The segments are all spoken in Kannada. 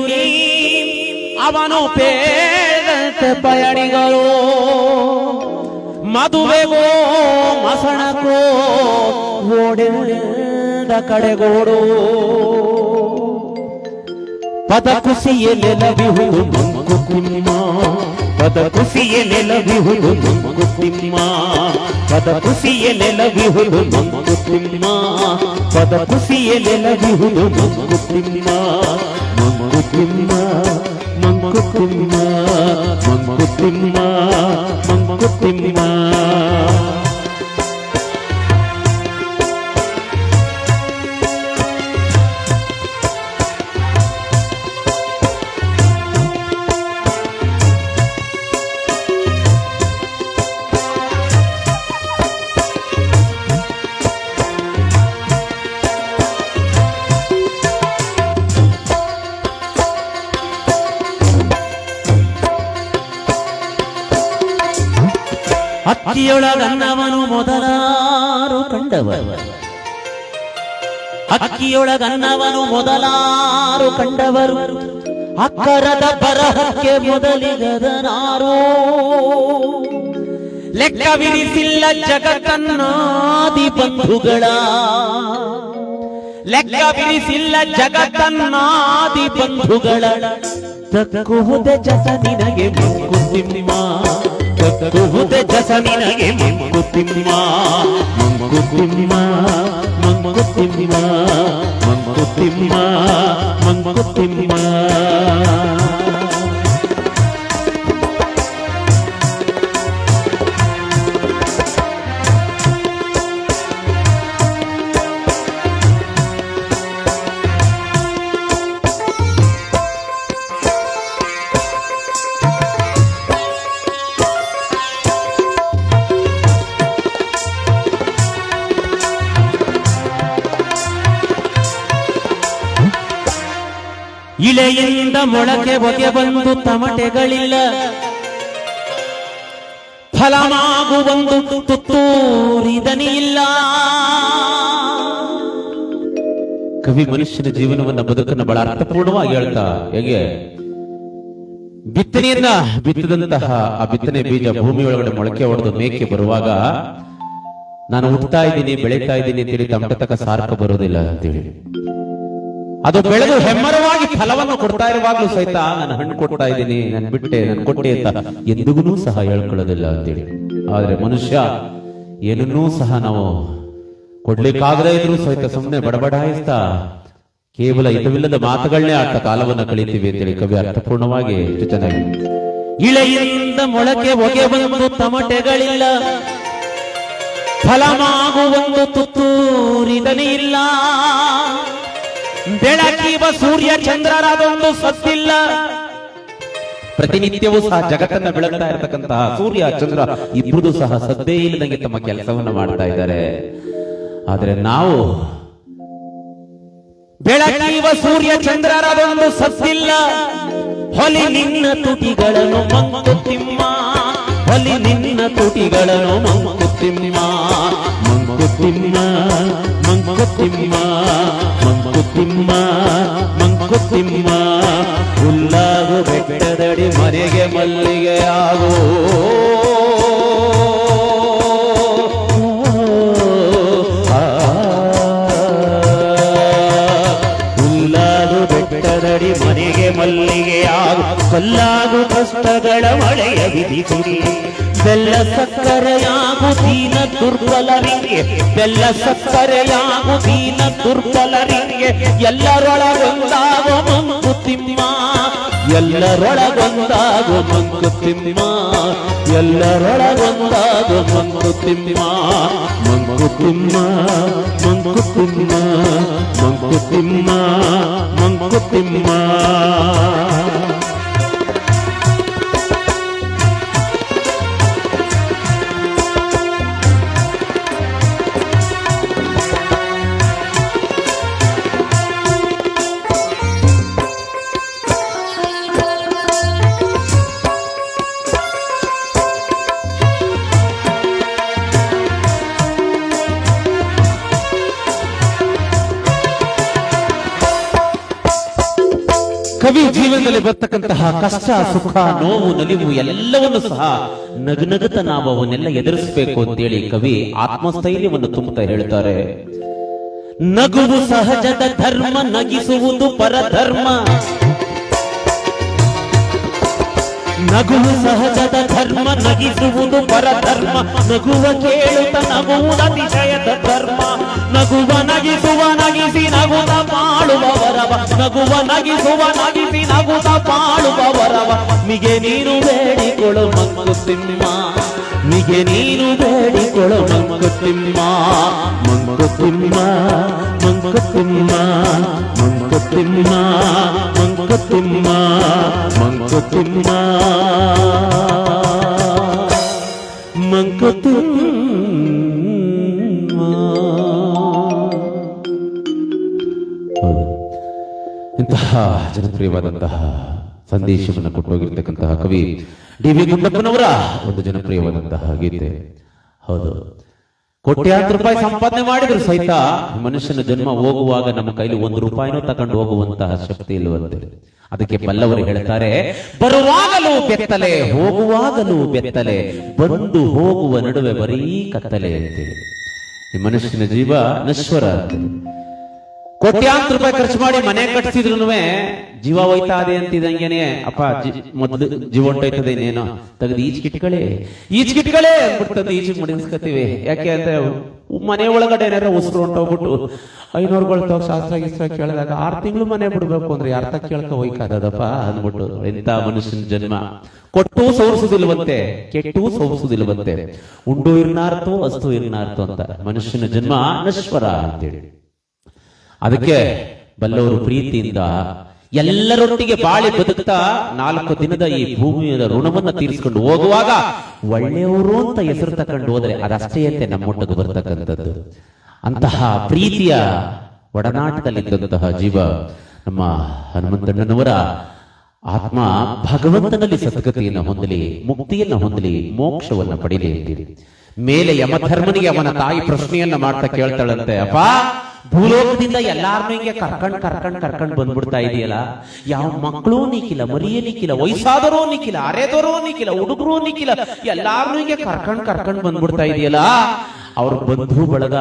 ನೀ ಅವನು ಪೇಳದಂತೆ ಪಯಣಿಗರು ಮದುವೆಗೋ ಮಸಣಕೋ ಓಡಿದ ಕಡೆಗೋಡು ಪದ ಕುಸಿಯಲೆ ಲಭಿಹುದು ಮಂಕುತಿಮ್ಮ ಪದ ಕುಸಿಯಲೆ ಲಭಿಹುದು ಮಂಕುತಿಮ್ಮ ಪದ ಕುಸಿಯಲೆ ಲಭಿಹುದು ಮಂಕುತಿಮ್ಮ ಪದ ಕುಸಿಯಲೆ ಲಭಿಹುದು ಮಂಕುತಿಮ್ಮ ಮಂಕುತಿಮ್ಮ ಮಂಕುತಿಮ್ಮ ಮಂಕುತಿಮ್ಮ ಮಂಕುತಿಮ್ಮ ಅಕ್ಕಿಯೊಳಗನ್ನವನು ಮೊದಲಾರು ಕಂಡವ ಅಕ್ಕಿಯೊಳಗನ್ನವನು ಮೊದಲಾರು ಕಂಡವರು. ಅಕ್ಕರದ ಬರಹಕ್ಕೆ ಮೊದಲಿಗದನಾರು. ಲೆಕ್ಕವಿರಿಸಿಲ್ಲ ಜಗತ್ತನ್ನಾದಿ ಬಂಧುಗಳ. ಲೆಕ್ಕವಿರಿಸಿಲ್ಲ ಜಗತ್ತನ್ನಾದಿ ಬಂಧುಗಳ. ತಕ್ಕುವುದೆ ಜಸ ನಿನಗೆ ಮಂಕುತಿಮ್ಮ ತಕ್ಕುವುದೆ ಜಸ ನಿನಗೆ ಮಂಕುತಿಮ್ಮ ಮಂಕುತಿಮ್ಮ ಮಂಕುತಿಮ್ಮ ಮಂಕುತಿಮ್ಮ ಮಂಕುತಿಮ್ಮ ಮೊಳಕೆ ಬಗೆ ಬಂದು ತಮಟೆಗಳಿಲ್ಲ. ಫಲಮಾಗು ಬಂದು ತುತ್ತೂರಿದನಿಲ್ಲ ಕವಿ ಮನುಷ್ಯನ ಜೀವನವನ್ನ ಬದುಕನ್ನು ಬಹಳ ಅರ್ಥಪೂರ್ಣವಾಗಿ ಹೇಳ್ತಾ, ಹೇಗೆ? ಬಿತ್ತನೆಯನ್ನ ಬಿತ್ತದಂತಹ ಆ ಬಿತ್ತನೆ ಬೀಜ ಭೂಮಿಯೊಳಗಡೆ ಮೊಳಕೆ ಹೊಡೆದು ಮೇಕೆ ಬರುವಾಗ ನಾನು ಹುಟ್ಟುತ್ತಾ ಇದ್ದೀನಿ, ಬೆಳೀತಾ ಇದ್ದೀನಿ ಅಂತೇಳಿ ತಮಟತಕ್ಕ ಸಾರ್ಥ ಬರೋದಿಲ್ಲ ಅಂತೇಳಿ. ಅದು ಬೆಳೆದು ಹೆಮ್ಮರವಾಗಿ ಫಲವನ್ನು ಕೊಡ್ತಾ ಇರುವಾಗಲೂ ಸಹಿತ ನಾನು ಹಣ್ಣು ಕೊಡ್ತಾ ಇದ್ದೀನಿ, ನಾನು ಬಿಟ್ಟೆ, ನಾನು ಕೊಟ್ಟೆ ಅಂತ ಎಂದಿಗೂ ಸಹ ಹೇಳ್ಕೊಳ್ಳೋದಿಲ್ಲ ಅಂತೇಳಿ. ಆದ್ರೆ ಮನುಷ್ಯ ಏನನ್ನೂ ಸಹ ನಾವು ಕೊಡ್ಲಿಕ್ಕಾಗದೇ ಇದ್ರೂ ಸಹಿತ ಸುಮ್ಮನೆ ಬಡಬಡಾಯಿಸ್ತಾ ಕೇವಲ ಇದವಿಲ್ಲದ ಮಾತುಗಳನ್ನೇ ಆಟ ಕಾಲವನ್ನ ಕಳೀತೀವಿ ಅಂತೇಳಿ ಕವಿ ಅರ್ಥಪೂರ್ಣವಾಗಿ ಚೆನ್ನಾಗಿ ಇಳೆಯಿಂದ ಮೊಳಕೆ ಹೊಗೆ ಬಂದು ತಮಟೆಗಳಿಲ್ಲ ಫಲಮಾಗುವಂತೂ ತುತ್ತೂರಿದನೇ ಇಲ್ಲ ಬೆಳಕಿವ ಸೂರ್ಯ ಚಂದ್ರರಾದೊಂದು ಸತ್ತಿಲ್ಲ. ಪ್ರತಿನಿತ್ಯವೂ ಸಹ ಜಗತ್ತನ್ನ ಬೆಳಗ್ತಾ ಇರತಕ್ಕಂತಹ ಸೂರ್ಯ, ಚಂದ್ರ ಇಬ್ಬರು ಸಹ ಸದ್ದೇ ಇಲ್ಲದಂಗೆ ತಮ್ಮ ಕೆಲಸವನ್ನ ಮಾಡ್ತಾ ಇದ್ದಾರೆ. ಆದ್ರೆ ನಾವು ಬೆಳಕಿವ ಸೂರ್ಯ, ಚಂದ್ರರಾದೊಂದು ಸತ್ತಿಲ್ಲ. ಹೊಲಿ ನಿನ್ನ ತುಟಿಗಳನ್ನು ಮಂಕುತಿಮ್ಮ ಹೊಲಿ ನಿನ್ನ ತುಟಿಗಳನ್ನು ಮಂಕುತಿಮ್ಮ ಮಂಕುತಿಮ್ಮ ಮಂಕುತಿಮ್ಮ ಮಂಕುತಿಮ್ಮ ಮಂಕುತಿಮ್ಮ ಹುಲ್ಲಾಗು ಬೆಟ್ಟದಡಿ ಮನೆಗೆ ಮಲ್ಲಿಗೆ ಆಗೋ. ಕಲ್ಲಾಗು ಕಷ್ಟಗಳ ಮಳೆಯ ವಿಧಿ ಕುಡಿ ಬೆಲ್ಲ ಸಕ್ಕರೆಯಾಗು ದೀನ ದುರ್ಬಲರಿಗೆ. ಬೆಲ್ಲ ಸಕ್ಕರೆಯಾಗು ದೀನ ದುರ್ಬಲರಿಗೆ. ಎಲ್ಲರೊಳಗೊಂದಾಗು ಮಂಕುತಿಮ್ಮ ಎಲ್ಲರೊಳಗೊಂದಾಗು ಮಂಕುತಿಮ್ಮ ಎಲ್ಲರೊಳಗೊಂದಾಗು ಮಂಕುತಿಮ್ಮ ಮಂಕುತಿಮ್ಮ ಮಂಕುತಿಮ್ಮ ಮಂಕುತಿಮ್ಮ ಮಂಕುತಿಮ್ಮ ಜೀವನದಲ್ಲಿ ಬರ್ತಕ್ಕಂತಹ ಕಷ್ಟ, ಸುಖ, ನೋವು, ನಲಿವು ಎಲ್ಲವನ್ನು ಸಹ ನಗನಗತ ನಾವು ಅವನ್ನೆಲ್ಲ ಎದುರಿಸಬೇಕು ಅಂತೇಳಿ ಕವಿ ಆತ್ಮಸ್ಥೈರ್ಯವನ್ನು ತುಂಬುತ್ತಾ ಹೇಳ್ತಾರೆ. ನಗುವು ಸಹಜದ ಧರ್ಮ, ನಗಿಸುವುದು ಪರಧರ್ಮ. ನಗುವು ಸಹಜದ ಧರ್ಮ ನಗಿಸುವುದು ಪರಧರ್ಮ ನಗುವ ಕೇಳುತ್ತ ನಗುವುದ ಅತಿಶಯದ ಧರ್ಮ ನಗುವ ನಗಿಸುವ ನಗಿಸಿ ನಗುತ ಬಾಳುವವರವ ನಗುವ ನಗಿಸುವ ನಗಿಸಿ ನಗುತ ಬಾಳುವವರವ ಮಿಗೆ ನೀನು ಬೇಡಿಕೊಳ್ಳು ಮಂಕುತಿಮ್ಮ ಮಿಗೆ ನೀನು ಬೇಡಿಕೊಳ್ಳು ಮಂಕುತಿಮ್ಮ ಮಂಕುತಿಮ್ಮ ಮಂಕುತಿಮ್ಮ ಮಂಕುತಿಮ್ಮ ಮಂಕುತಿಮ್ಮ ಮಂಕುತಿಮ್ಮ. ಮಂಕುತಿಮ್ಮ. ಇಂತಹ ಜನಪ್ರಿಯವಾದಂತಹ ಸಂದೇಶವನ್ನು ಕೊಟ್ಟೋಗಿರ್ತಕ್ಕಂತಹ ಕವಿ ಡಿ ವಿ ಗುಂಡಪ್ಪನವರ ಒಂದು ಜನಪ್ರಿಯವಾದಂತಹ ಗೀತೆ. ಹೌದು. ಕೋಟ್ಯಾಂತರ ರೂಪಾಯಿ ಸಂಪಾದನೆ ಮಾಡಿದ್ರು ಸಹಿತ ಮನುಷ್ಯನ ಜನ್ಮ ಹೋಗುವಾಗ ನಮ್ಮ ಕೈಲಿ ಒಂದು ರೂಪಾಯಿನೂ ತಕೊಂಡು ಹೋಗುವಂತಹ ಶಕ್ತಿ ಇಲ್ಲವಂತೆ. ಅದಕ್ಕೆ ಬಲ್ಲವರು ಹೇಳ್ತಾರೆ ಬರುವಾಗಲೂ ಬೆತ್ತಲೆ ಹೋಗುವಾಗಲೂ ಬೆತ್ತಲೆ ಬಂದು ಹೋಗುವ ನಡುವೆ ಬರೀ ಕತ್ತಲೆ ಅಂತೇಳಿ ಈ ಮನುಷ್ಯನ ಜೀವ ನಶ್ವರ ಅಂತೇಳಿ ಕೋಟ್ಯಾಂತರ ರೂಪಾಯಿ ಖರ್ಚು ಮಾಡಿ ಮನೆ ಕಟ್ಸಿದ್ರು ಜೀವ ಹೋಯ್ತಾದೆ ಅಂತಿದಂಗೆನೆ, ಅಪ್ಪ ಮೊದಲು ಜೀವ ಹೊಂಟೋಯ್ತದೆ ಇನ್ನೇನೋ? ತೆಗೆದು ಈಜ್ಕಿಟ್ಗಳೇ ಈಜ್ಕಿಟ್ಗಳೇ ಅಂದ್ಬಿಟ್ಟು ಈಜಿಗೆ ಮುಡಿಸ್ಕೊತೀವಿ ಯಾಕೆ ಅಂದ್ರೆ ಮನೆ ಒಳಗಡೆ ಏನಾರ ಉಸಿರು ಹೊಂಟೋಗ್ಬಿಟ್ಟು ಐನೂರುಗಳು ತಗೋ ಶಾಸ್ತ್ರ ಗಿಸ್ತ್ರ ಕೇಳಿದಾಗ ಆರು ತಿಂಗಳು ಮನೆ ಬಿಡ್ಬೇಕು ಅಂದ್ರೆ ಅರ್ಥ ಕೇಳ್ಕ ಹೋಯ್ಕಾದದಪ್ಪ ಅಂದ್ಬಿಟ್ಟು ಎಂತ ಮನುಷ್ಯನ ಜನ್ಮ. ಕೊಟ್ಟು ಸೋರಿಸುದಿಲ್ವಂತೆ, ಕೆಟ್ಟು ಸೋರಿಸುದಿಲ್ವಂತೆ. ಉಂಡು ಇರ್ನಾರ್ತು, ಅಸ್ತು ಇರ್ನಾರ್ತು ಅಂತ ಮನುಷ್ಯನ ಜನ್ಮ ನಶ್ವರ ಅಂತೇಳಿ. ಅದಕ್ಕೆ ಬಲ್ಲವರು ಪ್ರೀತಿಯಿಂದ ಎಲ್ಲರೊಟ್ಟಿಗೆ ಬಾಳಿ ಬದುಕ್ತಾ ನಾಲ್ಕು ದಿನದ ಈ ಭೂಮಿಯ ಋಣವನ್ನ ತೀರಿಸಿಕೊಂಡು ಹೋಗುವಾಗ ಒಳ್ಳೆಯವರು ಅಂತ ಹೆಸರು ತಕೊಂಡು ಹೋದ್ರೆ ಅದಷ್ಟೇ ನಮ್ಮೊಟ್ಟಿಗೆ ಬರ್ತಕ್ಕಂಥದ್ದು. ಅಂತಹ ಪ್ರೀತಿಯ ಒಡನಾಟದಲ್ಲಿದ್ದಂತಹ ಜೀವ ನಮ್ಮ ಹನುಮಂತಣ್ಣನವರ ಆತ್ಮ ಭಗವಂತನಲ್ಲಿ ಸದ್ಗತಿಯನ್ನು ಹೊಂದಲಿ ಮುಕ್ತಿಯನ್ನು ಹೊಂದಲಿ ಮೋಕ್ಷವನ್ನ ಪಡೀಲಿ ಅಂತೀರಿ. ಮೇಲೆ ಯಮಧರ್ಮನಿಗೆ ಅವನ ತಾಯಿ ಪ್ರಶ್ನೆಯನ್ನ ಮಾಡ್ತಾ ಕೇಳ್ತಾಳಂತೆ ಅಪ್ಪ ಭೂಲೋಕದಿಂದ ಎಲ್ಲಾರನ್ನೂ ಹಿಂಗೆ ಕರ್ಕಂಡ್ ಕರ್ಕಂಡ್ ಕರ್ಕಂಡ್ ಬಂದ್ಬಿಡ್ತಾ ಇದೆಯಲ್ಲ? ಯಾವ ಮಕ್ಕಳು ನೀಕಿಲ್ಲ ಮರಿಯೇ ನಿಕ್ಕಿಲ್ಲ ವಯಸ್ಸಾದರೋ ನಿಕ್ಕಿಲ್ಲ ಅರೆದರೋ ನಿಕ್ಕಿಲ್ಲ ಹುಡುಗರು ನಿಕ್ಕಿಲ್ಲ ಎಲ್ಲಾರನ್ನೂ ಹಿಂಗೆ ಕರ್ಕಂಡ್ ಕರ್ಕಂಡ್ ಬಂದ್ಬಿಡ್ತಾ ಇದೆಯಲ್ಲ? ಅವ್ರ ಬಂಧು ಬಳಗ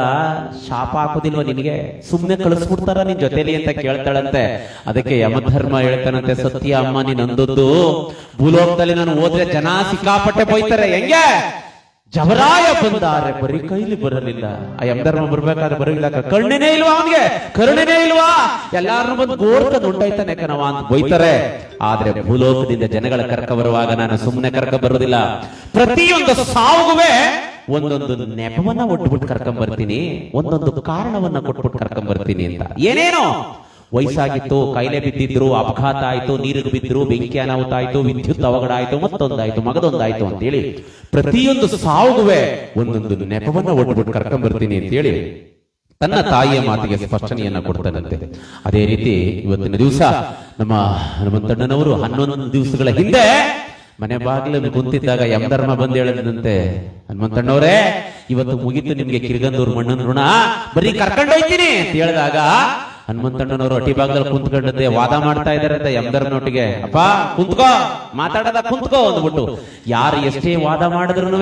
ಶಾಪ ಹಾಕೋದಿಲ್ವ ನಿನಗೆ? ಸುಮ್ಮನೆ ಕಳಿಸ್ಬಿಡ್ತಾರ ನಿನ್ ಜೊತೆಲಿ ಅಂತ ಕೇಳ್ತಾಳಂತೆ. ಅದಕ್ಕೆ ಯಮಧರ್ಮ ಹೇಳ್ತಾನಂತೆ, ಸತ್ಯ ಅಮ್ಮ ನೀನ್ ಅಂದದ್ದು ಭೂಲೋಕದಲ್ಲಿ ನಾನು ಹೋದ್ರೆ ಜನ ಸಿಕ್ಕಾಪಟ್ಟೆ ಬೈತಾರೆ. ಹೆಂಗೆ? ಜವರಾಯ ಬಂದಾರೆ ಬರೀ ಕೈಲಿ ಬರಲಿಲ್ಲ. ಆ ಯಮಧರ್ಮ ಬರ್ಬೇಕಾದ್ರೆ ಬರಲಿಲ್ಲ ಕರುಣೆನೇ ಇಲ್ವಾ ಅವನಿಗೆ? ಕರುಣೆನೇ ಇಲ್ವಾ? ಎಲ್ಲಾರನ್ನು ಬಂದು ಗೋರ್ಕ ದುಂಡೈತಾನೆ ಕಣವ ಅಂತ ಬೈತಾರೆ. ಆದ್ರೆ ಭೂಲೋಕದಿಂದ ಜನಗಳ ಕರ್ಕ ಬರುವಾಗ ನಾನು ಸುಮ್ಮನೆ ಕರ್ಕ ಬರೋದಿಲ್ಲ ಪ್ರತಿಯೊಂದು ಸಾವುಗುವೆ ಒಂದೊಂದು ನೆಪವನ್ನ ಒಟ್ಬಿಟ್ಟು ಕರ್ಕೊಂಡ್ ಬರ್ತೀನಿ ಒಂದೊಂದು ಕಾರಣವನ್ನ ಕೊಟ್ಬಿಟ್ಟು ಕರ್ಕೊಂಡ್ ಬರ್ತೀನಿ ಅಂತ. ಏನೇನೋ? ವಯಸ್ಸಾಗಿತ್ತು ಕಾಯಿಲೆ ಬಿದ್ದಿದ್ರು, ಅಪಘಾತ ಆಯ್ತು, ನೀರಿಗೆ ಬಿದ್ದರು, ಬೆಂಕಿ ಅನಾಹುತ ಆಯ್ತು ವಿದ್ಯುತ್ ಅವಘಡ ಆಯ್ತು ಮತ್ತೊಂದಾಯ್ತು, ಮಗದೊಂದಾಯ್ತು ಅಂತೇಳಿ ಪ್ರತಿಯೊಂದು ಸಾವುಗುವೆ ಒಂದೊಂದು ನೆಪವನ್ನ ಒಟ್ಬಿಟ್ಟು ಕರ್ಕೊಂಡ್ ಬರ್ತೀನಿ ಅಂತೇಳಿ ತನ್ನ ತಾಯಿಯ ಮಾತಿಗೆ ಸ್ಪಷ್ಟನೆಯನ್ನ ಕೊಡ್ತಾನಂತೆ. ಅದೇ ರೀತಿ ಇವತ್ತಿನ ದಿವಸ ನಮ್ಮ ಹನುಮಂತಣ್ಣನವರು ಹನ್ನೊಂದು ದಿವಸಗಳ ಹಿಂದೆ ಮನೆ ಬಾಗಿಲನ್ನು ಕುಂತಿದ್ದಾಗ ಯಮಧರ್ಮ ಬಂದು ಹೇಳಿದಂತೆ, ಹನುಮಂತಣ್ಣವರೇ, ಇವತ್ತು ಮುಗಿತು ನಿಮ್ಗೆ ಕಿರ್ಗಂದೂರು ಮಣ್ಣನ ಋಣ, ಬರೀ ಕರ್ಕೊಂಡೋಯ್ತೀನಿ ಅಂತ ಹೇಳಿದಾಗ ಹನುಮಂತಣ್ಣನವರು ಅಟಿ ಭಾಗದಲ್ಲಿ ಕುಂತ್ಕೊಂಡದ್ದೇ. ವಾದ ಮಾಡ್ತಾ ಇದಾರೆ ಅಂತ ಯಮಧರ್ಮನೊಟ್ಟಿಗೆ ಅಪ್ಪ, ಕುಂತ್ಕೋ. ಮಾತಾಡದ ಕುಂತ್ಕೋ ಅಂದ್ಬಿಟ್ಟು. ಯಾರು ಎಷ್ಟೇ ವಾದ ಮಾಡಿದ್ರು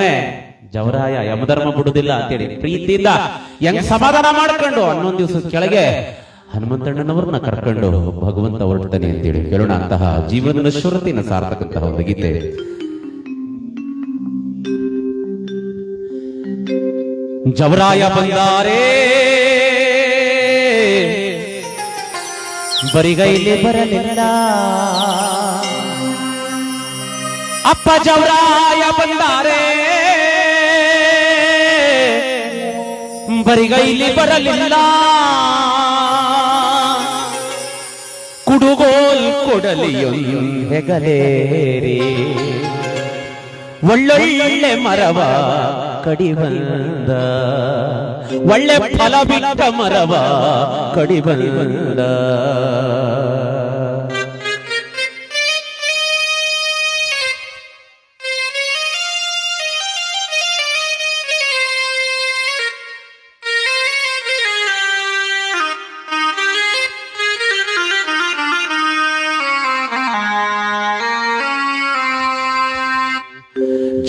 ಜವರಾಯ ಯಮಧರ್ಮ ಬಿಡುದಿಲ್ಲ ಅಂತೇಳಿ ಪ್ರೀತಿಯಿಂದ ಹೆಂಗ್ ಸಮಾಧಾನ ಮಾಡ್ಕೊಂಡು ಹನ್ನೊಂದು ದಿವಸ ಕೆಳಗೆ ಹನುಮಂತಣ್ಣನವ್ರನ್ನ ಕರ್ಕೊಂಡು ಭಗವಂತ ಹೊರಡ್ತಾನೆ ಅಂತೇಳಿ ಕೇಳೋಣ. ಅಂತಹ ಜೀವನ ಶುರತಿನ ಸಾರ್ಥಕಂತಹ ಒಂದು ಗೀತೆ. ಜವರಾಯ ಬಂದಾರೆ. ಬರಿಗೈಲಿ ಬರಲಿಲ್ಲ ಅಪ್ಪ ಜವರಾಯ ಬಂದಾರೆ. ಬರಿಗೈಲಿ ಬರಲಿಲ್ಲ ಕುಡುಗೋಲ್ ಕೊಡಲಿಯೊಂದು ಹೆಗಲೇರಿ. ಒಳ್ಳೊಳ್ಳೆ ಮರವ ಕಡಿ ಬಂದ. ಒಳ್ಳೆ ಫಲ ಬಿಟ್ಟ ಮರವ ಕಡಿ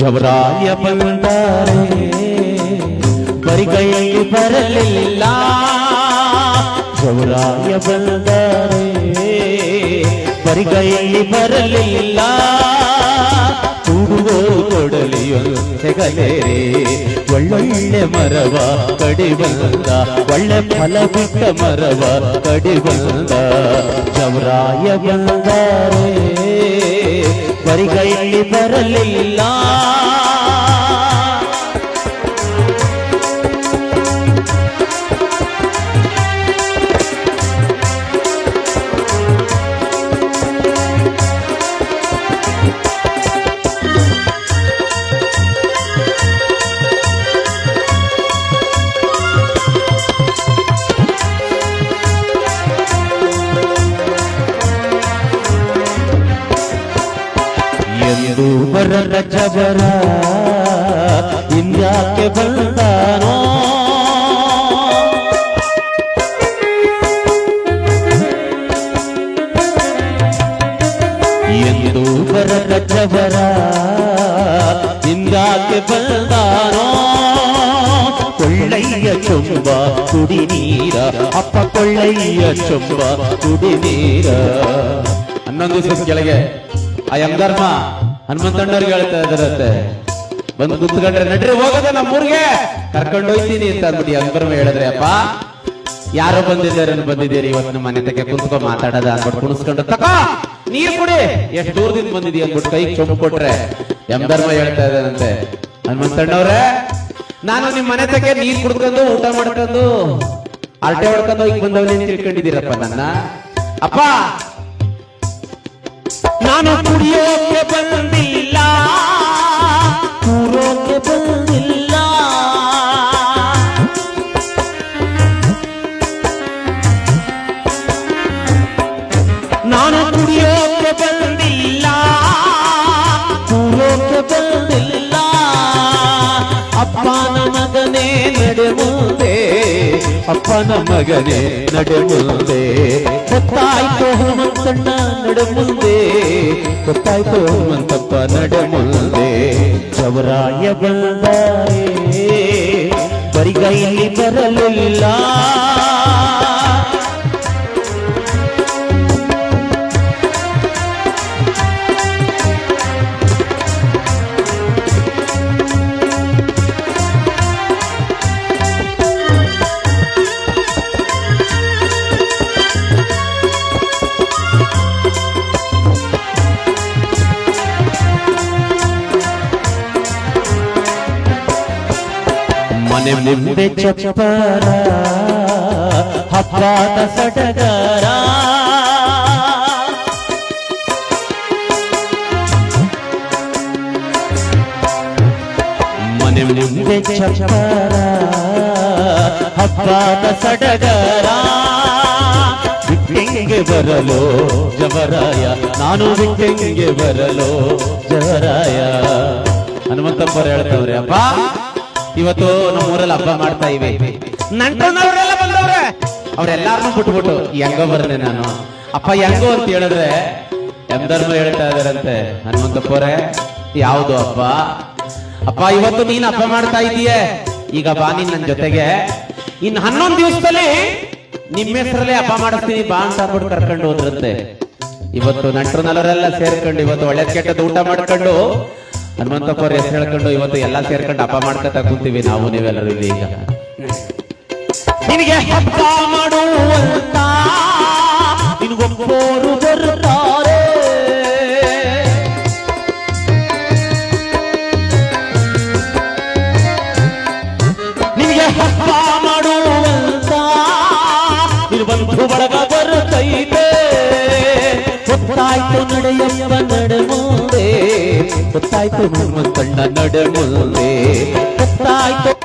ಜವರಾಯ ಬಂದರೆ ಬರಿಗೈಯಲ್ಲಿ ಬರಲಿಲ್ಲ ಜವರಾಯ ಬಂದರೆ ಬರಿಗೈಯಲ್ಲಿ ಬರಲಿಲ್ಲ ಕೂಡುವ ಕೊಡಲಿಯೊಂದೆಗಲೇರೆ ಒಳ್ಳೊಳ್ಳೆ ಮರವ ಕಡಿ ಬಂದ ಒಳ್ಳೆ ಫಲ ಬಿಟ್ಟ ಮರವ ಕಡಿ ಬಂದ ಜವರಾಯ ಬಂದರೆ ಬರಿಗೈಯಲ್ಲಿ ಬರಲಿಲ್ಲ ಇಂದ್ಯಾಕೆ ಬಂದಾನೋ ಕೊಳ್ಳಯ್ಯ ಚೊಂಬ, ಕುಡಿ ನೀರ. ಅಪ್ಪ ಕೊಳ್ಳಯ್ಯ ಚೊಂಬ, ಕುಡಿ ನೀರ. ಹನ್ನೊಂದು ದಿವಸ ಕೆಳಗೆ, ಆ ಯಮಧರ್ಮ ಹನುಮಂತಣ್ಣವ್ರಿಗೆ ಹೇಳ್ತಾ ಇದಾರಂತೆ ಬಂದು ಕುತ್ಕೊಂಡ್ರೆ, ನಡ್ರಿ, ಹೋಗದ ನಮ್ಮೂರ್ಗೆ. ಕರ್ಕೊಂಡು ಹೋಯ್ತೀನಿ ಅಂತ ಅಂದ್ಬಿಟ್ಟು ಯಮಧರ್ಮ ಹೇಳಿದ್ರೆ, ಅಪ್ಪ, ಯಾರೋ ಬಂದಿದ್ದಾರೆ ಬಂದಿದ್ದೀರಿ. ಇವತ್ತು ನಮ್ಮ ಮನೆ ತಕ್ಕೆ ಕುತ್ಕೊ, ಮಾತಾಡದ ಅಂದ್ಬಿಟ್ಟು ಕುಣಿಸ್ಕೊಂಡು, ತಕ, ನೀರ್ ಕುಡಿ. ಎಷ್ಟು ದೂರದಿಂದ ಬಂದಿದೀಯ ಅಂದ್ಬಿಟ್ಟು ಕೈ ಚೊಂಬು ಕೊಟ್ರೆ ಯಮಧರ್ಮ ಹೇಳ್ತಾ ಇದ್ದಾನಂತೆ. ಹನುಮಂತಣ್ಣವ್ರೆ ನಾನು ನಿಮ್ ಮನೆ ತಕ್ಕೆ ನೀರ್ ಕುಡ್ಕೊಂಡು ಊಟ ಮಾಡ್ಕೊಂಡು ಅರಟೆ ಹೊಡ್ಕೊಂಡು ಈಗ ಬಂದವನೇ ತಿಳ್ಕೊಂಡಿದ್ದೀರಪ್ಪ ನನ್ನ. ಅಪ್ಪ ನಾನು ಕುಡಿಯೋಕೆ ಬಂದಿಲ್ಲ ಅಪ್ಪನ ಮಗನೇ ನಡೆ ಮುಂದೆ ಗೊತ್ತಾಯ್ತು ಹನುಮಂತಣ್ಣ ನಡೆ ಮುಂದೆ ಗೊತ್ತಾಯ್ತು ಹನುಮಂತಪ್ಪ ನಡೆ ಮುಂದೆ ಚವರಾಯ ಬಂದಾರೆ ಬರಿಗೈಯಲ್ಲಿ ಬರಲಿಲ್ಲ. ಮುಂದೆ ಚಪ್ಪರ ಹಬ್ಬದ ಸಡಗರ. ಮನೆ ಮುಂದೆ ಚಪ್ಪರ ಹಬ್ಬದ ಸಡಗರ. ಬಿಟ್ಟೆಂಗೆ ಬರಲೋ ಜವರಾಯ ನಾನು ಬಿಟ್ಟೆಂಗೆ ಬರಲೋ ಜವರಾಯ. ಹನುಮಂತಪ್ಪರು ಹೇಳ್ತವ್ರೆ ಅಪ್ಪ ಇವತ್ತು ನಮ್ಮ ಊರಲ್ಲಿ ಹಬ್ಬ ಮಾಡ್ತಾ ಇವೆ. ನಂಟನವರೆಲ್ಲ ಬಂದವ್ರೆ. ಅವ್ರೆಲ್ಲಾರು ಬಿಟ್ಬಿಟ್ಟು ಹೆಂಗೋ ಬರ್ದೆ ನಾನು. ಅಪ್ಪ, ಹೆಂಗೋ ಅಂತ ಹೇಳಿದ್ರೆ ಎಂಧರ್ಮ ಹೇಳ್ತಾ ಇದಾರಂತೆ ಹನುಮಂತಪ್ಪವ್ರೆ. ಯಾವುದು ಹಬ್ಬ? ಅಪ್ಪ, ಇವತ್ತು ನೀನ್ ಹಬ್ಬ ಮಾಡ್ತಾ ಇದೀಯೆ ಈಗ ಬಾ ನೀನ್ ನನ್ ಜೊತೆಗೆ. ಇನ್ ಹನ್ನೊಂದು ದಿವಸದಲ್ಲಿ ನಿಮ್ಮ ಹೆಸರಲ್ಲೇ ಹಬ್ಬ ಮಾಡಿಸ್ತೀನಿ, ಬಾ ಅಂತ ಅಂದ್ಬಿಟ್ಟು ಕರ್ಕೊಂಡು ಹೋದ್ರಂತೆ. ಇವತ್ತು ನಂಟರು ನಲರೆಲ್ಲ ಸೇರ್ಕೊಂಡು ಇವತ್ತು ಒಳ್ಳೆ ಕೆಟ್ಟದ್ದು ಊಟ ಮಾಡ್ಕೊಂಡು ಹನುಮಂತಪ್ಪ ಹೆಸರು ಹೇಳ್ಕೊಂಡು ಇವತ್ತು ಎಲ್ಲ ಸೇರ್ಕೊಂಡು ಹಬ್ಬ ಮಾಡ್ಕೊತ ಕೂತೀವಿ ನಾವು ನೀವೆಲ್ಲರೂ ಈಗ ನಿನಗೆ ಹಬ್ಬ ಮಾಡುವಂತ ಮುಂದೆ ನಮ್ಮ ಕಣ್ಣ ನಡೆ ಮುಂದೆ ಗೊತ್ತಾಯ್ತು